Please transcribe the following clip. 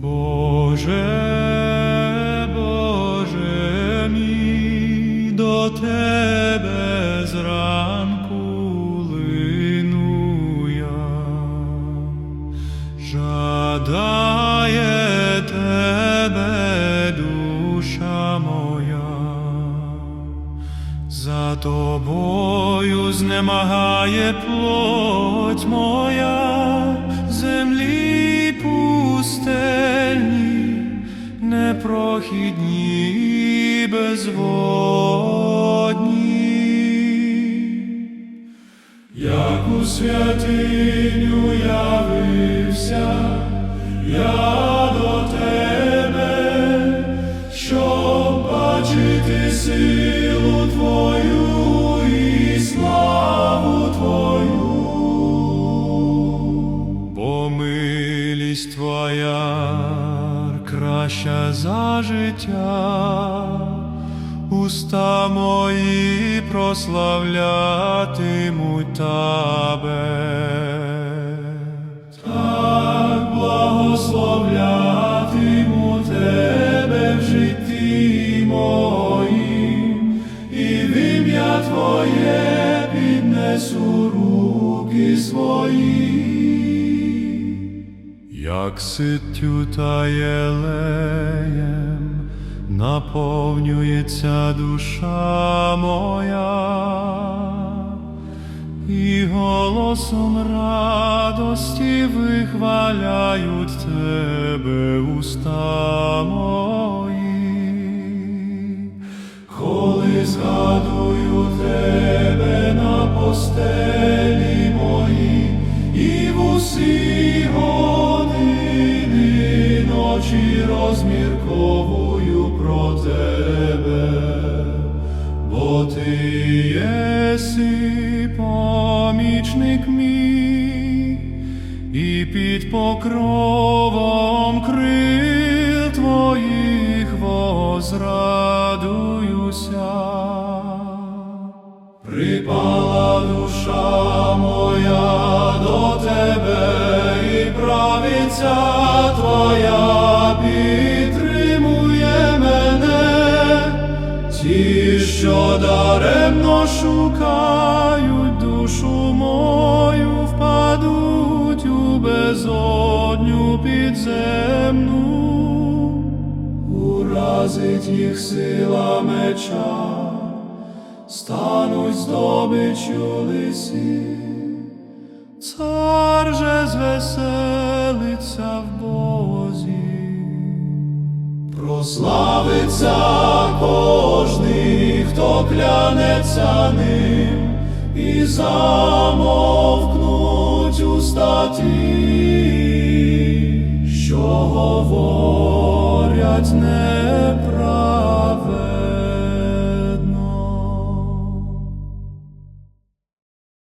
Боже, Боже мій, до Тебе зранку лину я. Жадає Тебе душа моя, за тобою знемагає плоть моя, непрохідні безводні. Як у святиню явився я до тебе, щоб бачити силу Твою і славу Твою, бо милість Твоя краща за життя уста мої прославлятимуть Тебе. Так благословлятиму Тебе в житті моїм, і в ім'я Твоє піднесу руки свої як ситтю та єлеєм наповнюється душа моя, і голосом радості вихваляють тебе уста мої. Розмірковую про тебе, бо ти єси помічник мій, і під покровом крил твоїх возрадуюся. Припала душа моя до тебе, і правиця твоя ті, що даремно шукають душу мою, впадуть у безодню підземну, уразить їх сила меча стануть здобичю лисі, цар же звеселиться прославиться кожний, хто клянеться ним, і замовкнуть уста ті, що говорять не